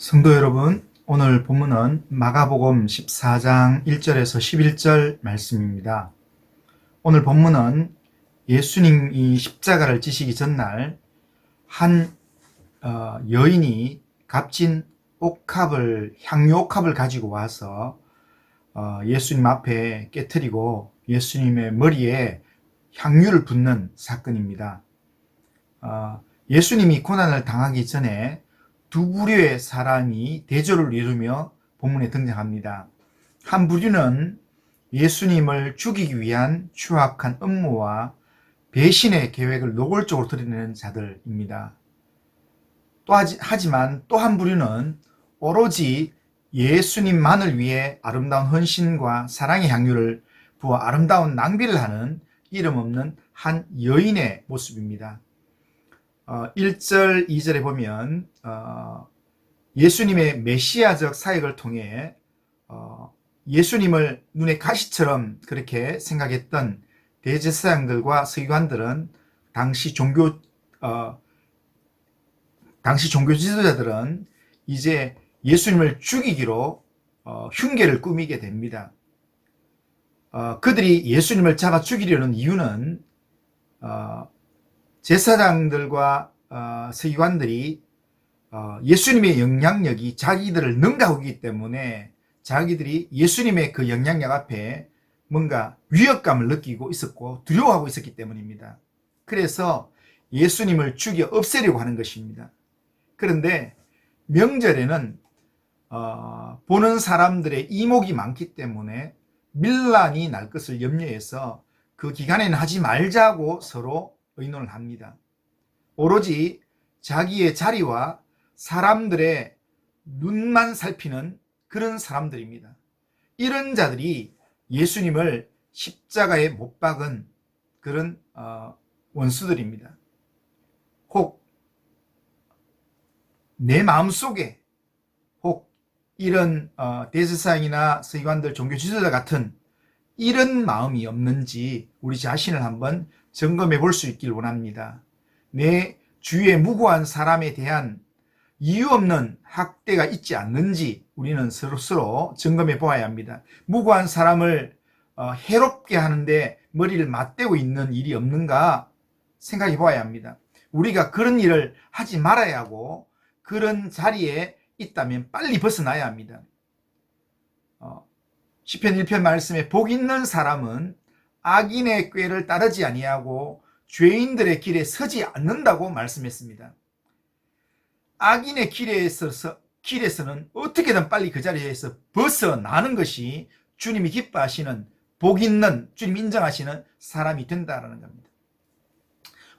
성도 여러분, 오늘 본문은 마가복음 14장 1절에서 11절 말씀입니다. 오늘 본문은 예수님이 십자가를 지시기 전날 한 어, 여인이 값진 옥합을 향유 옥합을 가지고 와서 어, 예수님 앞에 깨뜨리고 예수님의 머리에 향유를 붓는 사건입니다. 어, 예수님이 고난을 당하기 전에 두 부류의 사람이 대조를 이루며 본문에 등장합니다. 한 부류는 예수님을 죽이기 위한 추악한 음모와 배신의 계획을 노골적으로 드러내는 자들입니다. 또 하지, 하지만 또 한 부류는 오로지 예수님만을 위해 아름다운 헌신과 사랑의 향유를 부어 아름다운 낭비를 하는 이름 없는 한 여인의 모습입니다. 어, 1절, 2절에 보면 어, 예수님의 메시아적 사역을 통해 어, 예수님을 눈의 가시처럼 그렇게 생각했던 대제사장들과 서기관들은 당시 종교 어, 당시 종교 지도자들은 이제 예수님을 죽이기로 어, 흉계를 꾸미게 됩니다. 어, 그들이 예수님을 잡아 죽이려는 이유는 어, 제사장들과 어, 서기관들이 어, 예수님의 영향력이 자기들을 능가하고 있기 때문에 자기들이 예수님의 그 영향력 앞에 뭔가 위협감을 느끼고 있었고 두려워하고 있었기 때문입니다. 그래서 예수님을 죽여 없애려고 하는 것입니다. 그런데 명절에는 어, 보는 사람들의 이목이 많기 때문에 밀란이 날 것을 염려해서 그 기간에는 하지 말자고 서로 의논을 합니다. 오로지 자기의 자리와 사람들의 눈만 살피는 그런 사람들입니다. 이런 자들이 예수님을 십자가에 못 박은 그런 어, 원수들입니다. 혹 내 마음속에 혹 이런 어, 대세사장이나 서기관들 종교 지도자 같은 이런 마음이 없는지 우리 자신을 한번 점검해 볼 수 있길 원합니다. 내 주위에 무고한 사람에 대한 이유 없는 학대가 있지 않는지 우리는 서로서로 점검해 보아야 합니다. 무고한 사람을 어, 해롭게 하는데 머리를 맞대고 있는 일이 없는가 생각해 보아야 합니다. 우리가 그런 일을 하지 말아야 하고 그런 자리에 있다면 빨리 벗어나야 합니다. 어, 시편 1편 말씀에 복 있는 사람은 악인의 꾀를 따르지 아니하고 죄인들의 길에 서지 않는다고 말씀했습니다. 악인의 길에 있어서 길에서는 어떻게든 빨리 그 자리에서 벗어나는 것이 주님이 기뻐하시는 복 있는 주님 인정하시는 사람이 된다라는 겁니다.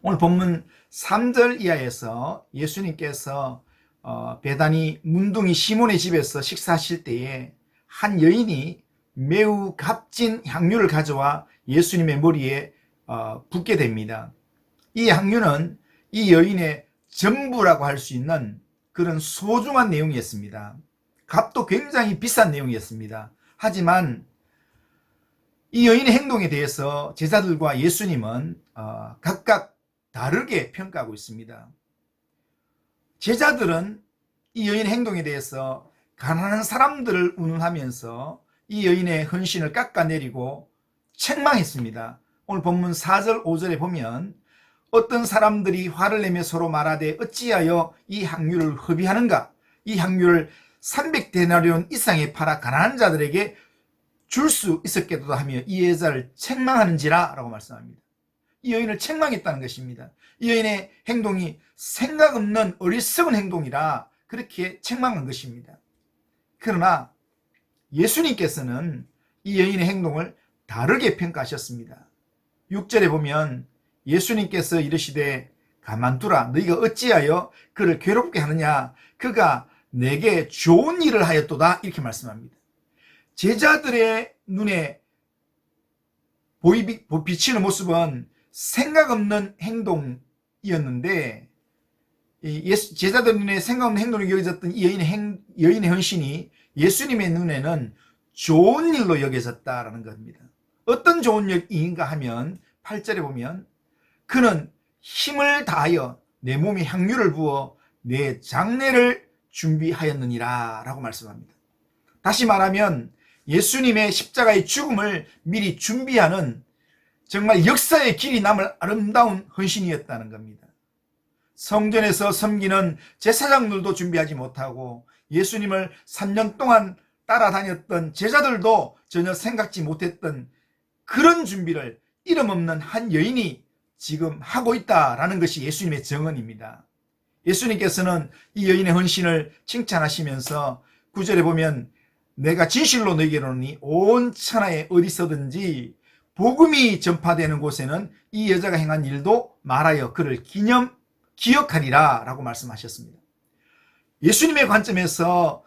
오늘 본문 3절 이하에서 예수님께서 어, 배단이 문둥이 시몬의 집에서 식사하실 때에 한 여인이 매우 값진 향유를 가져와 예수님의 머리에 어, 붓게 됩니다. 이 향유는 이 여인의 전부라고 할 수 있는 그런 소중한 내용이었습니다. 값도 굉장히 비싼 내용이었습니다. 하지만 이 여인의 행동에 대해서 제자들과 예수님은 어, 각각 다르게 평가하고 있습니다. 제자들은 이 여인의 행동에 대해서 가난한 사람들을 운운하면서 이 여인의 헌신을 깎아내리고 책망했습니다. 오늘 본문 4절 5절에 보면 어떤 사람들이 화를 내며 서로 말하되 어찌하여 이 향유를 허비하는가 이 향유를 300데나리온 이상에 팔아 가난한 자들에게 줄 수 있었겠다 하며 이 여자를 책망하는지라 라고 말씀합니다. 이 여인을 책망했다는 것입니다. 이 여인의 행동이 생각 없는 어리석은 행동이라 그렇게 책망한 것입니다. 그러나 예수님께서는 이 여인의 행동을 다르게 평가하셨습니다. 6절에 보면 예수님께서 이르시되 가만두라 너희가 어찌하여 그를 괴롭게 하느냐 그가 내게 좋은 일을 하였도다 이렇게 말씀합니다. 제자들의 눈에 비치는 모습은 생각 없는 행동이었는데 제자들 눈에 생각 없는 행동이 여겨졌던 이 여인의, 행, 여인의 헌신이 예수님의 눈에는 좋은 일로 여겨졌다라는 겁니다. 어떤 좋은 일인가 하면 8절에 보면 그는 힘을 다하여 내 몸에 향유를 부어 내 장례를 준비하였느니라 라고 말씀합니다. 다시 말하면 예수님의 십자가의 죽음을 미리 준비하는 정말 역사의 길이 남을 아름다운 헌신이었다는 겁니다. 성전에서 섬기는 제사장들도 준비하지 못하고 예수님을 3년 동안 따라다녔던 제자들도 전혀 생각지 못했던 그런 준비를 이름 없는 한 여인이 지금 하고 있다라는 것이 예수님의 정언입니다. 예수님께서는 이 여인의 헌신을 칭찬하시면서 구절에 보면 내가 진실로 너에게 이르노니 온 천하에 어디서든지 복음이 전파되는 곳에는 이 여자가 행한 일도 말하여 그를 기념 기억하리라 라고 말씀하셨습니다. 예수님의 관점에서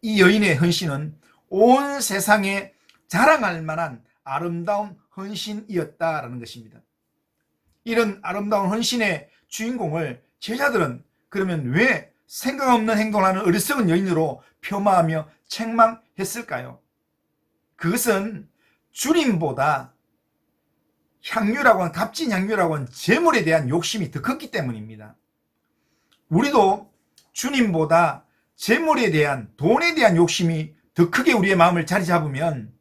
이 여인의 헌신은 온 세상에 자랑할 만한 아름다운 헌신이었다라는 것입니다. 이런 아름다운 헌신의 주인공을 제자들은 그러면 왜 생각 없는 행동을 하는 어리석은 여인으로 폄하하며 책망했을까요? 그것은 주님보다 향유라고 하는 값진 향유라고 하는 재물에 대한 욕심이 더 컸기 때문입니다. 우리도 주님보다 재물에 대한 돈에 대한 욕심이 더 크게 우리의 마음을 자리 잡으면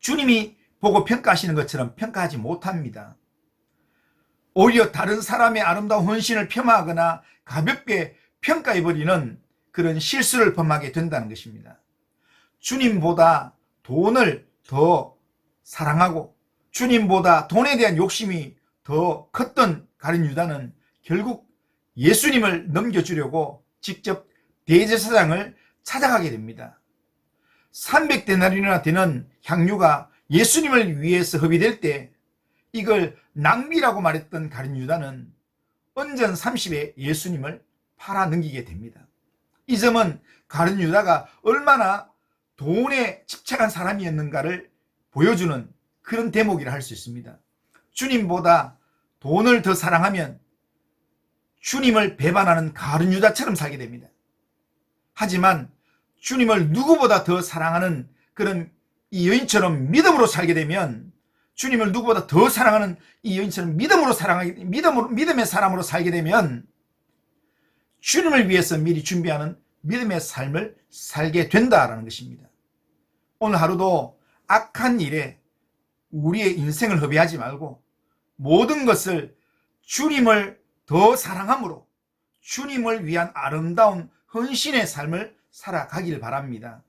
주님이 보고 평가하시는 것처럼 평가하지 못합니다. 오히려 다른 사람의 아름다운 헌신을 폄하하거나 가볍게 평가해버리는 그런 실수를 범하게 된다는 것입니다. 주님보다 돈을 더 사랑하고 주님보다 돈에 대한 욕심이 더 컸던 가룟 유다는 결국 예수님을 넘겨주려고 직접 대제사장을 찾아가게 됩니다. 300데나리나 되는 향유가 예수님을 위해서 허비될 때 이걸 낭비라고 말했던 가룟 유다는 언전 30에 예수님을 팔아 넘기게 됩니다. 이 점은 가룟 유다가 얼마나 돈에 집착한 사람이었는가를 보여주는 그런 대목이라 할 수 있습니다. 주님보다 돈을 더 사랑하면 주님을 배반하는 가룟 유다처럼 살게 됩니다. 하지만 주님을 누구보다 더 사랑하는 그런 이 여인처럼 믿음으로 살게 되면 주님을 누구보다 더 사랑하는 이 여인처럼 믿음으로 사랑하게 믿음으로 믿음의 사람으로 살게 되면 주님을 위해서 미리 준비하는 믿음의 삶을 살게 된다라는 것입니다. 오늘 하루도 악한 일에 우리의 인생을 허비하지 말고 모든 것을 주님을 더 사랑함으로 주님을 위한 아름다운 헌신의 삶을 살아가길 바랍니다.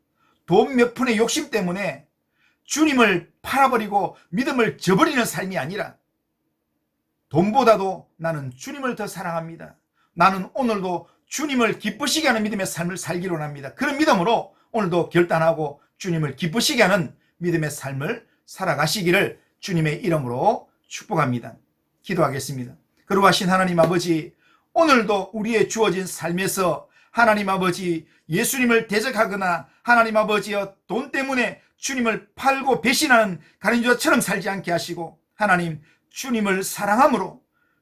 돈 몇 푼의 욕심 때문에 주님을 팔아버리고 믿음을 저버리는 삶이 아니라 돈보다도 나는 주님을 더 사랑합니다. 나는 오늘도 주님을 기쁘시게 하는 믿음의 삶을 살기로 합니다. 그런 믿음으로 오늘도 결단하고 주님을 기쁘시게 하는 믿음의 삶을 살아가시기를 주님의 이름으로 축복합니다. 기도하겠습니다. 그러하신 하나님 아버지, 오늘도 우리의 주어진 삶에서 하나님 아버지 예수님을 대적하거나 하나님 아버지여 돈 때문에 주님을 팔고 배신하는 가린주처럼 살지 않게 하시고 하나님 주님을 사랑함으로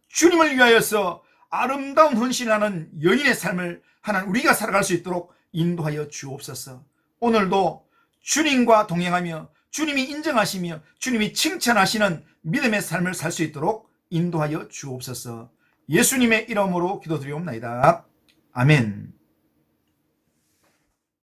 주님을 위하여서 아름다운 헌신하는 여인의 삶을 하나님 우리가 살아갈 수 있도록 인도하여 주옵소서. 오늘도 주님과 동행하며 주님이 인정하시며 주님이 칭찬하시는 믿음의 삶을 살 수 있도록 인도하여 주옵소서. 예수님의 이름으로 기도드리옵나이다. 아멘.